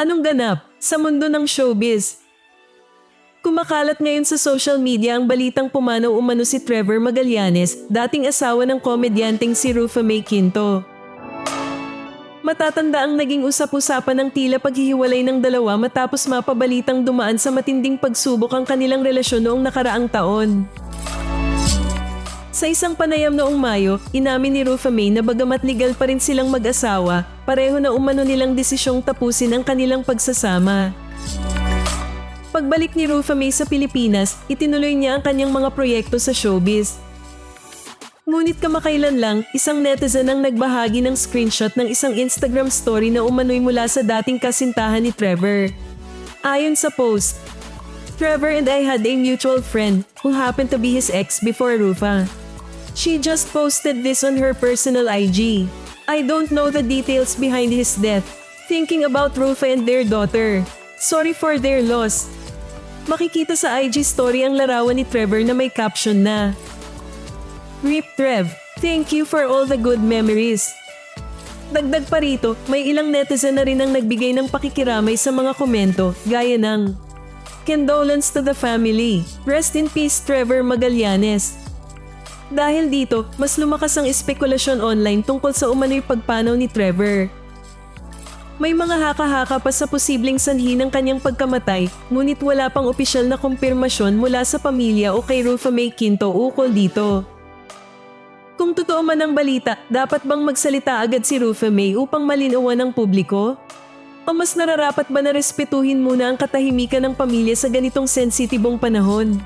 Anong ganap sa mundo ng showbiz? Kumakalat ngayon sa social media ang balitang pumanaw umano si Trevor Magallanes, dating asawa ng komedyanteng si Rufa May Quinto. Matatanda ang naging usap-usapan ng tila paghihiwalay ng dalawa matapos mapabalitang dumaan sa matinding pagsubok ang kanilang relasyon noong nakaraang taon. Sa isang panayam noong Mayo, inamin ni Rufa May na bagamat legal pa rin silang mag-asawa, pareho na umano nilang desisyong tapusin ang kanilang pagsasama. Pagbalik ni Rufa May sa Pilipinas, itinuloy niya ang kanyang mga proyekto sa showbiz. Ngunit kamakailan lang, isang netizen ang nagbahagi ng screenshot ng isang Instagram story na umano'y mula sa dating kasintahan ni Trevor. Ayon sa post, Trevor and I had a mutual friend who happened to be his ex before Rufa. She just posted this on her personal IG. I don't know the details behind his death. Thinking about Rufa and their daughter. Sorry for their loss. Makikita sa IG story ang larawan ni Trevor na may caption na Rip Trev, thank you for all the good memories. Dagdag pa rito, may ilang netizen na rin ang nagbigay ng pakikiramay sa mga komento gaya ng Condolence to the family. Rest in peace Trevor Magallanes. Dahil dito, mas lumakas ang espekulasyon online tungkol sa umano'y pagpanaw ni Trevor. May mga haka-haka pa sa posibleng sanhi ng kanyang pagkamatay, ngunit wala pang opisyal na kumpirmasyon mula sa pamilya o kay Rufa May Quinto ukol dito. Kung totoo man ang balita, dapat bang magsalita agad si Rufa May upang malinawan ng publiko? O mas nararapat ba na respetuhin muna ang katahimikan ng pamilya sa ganitong sensitibong panahon?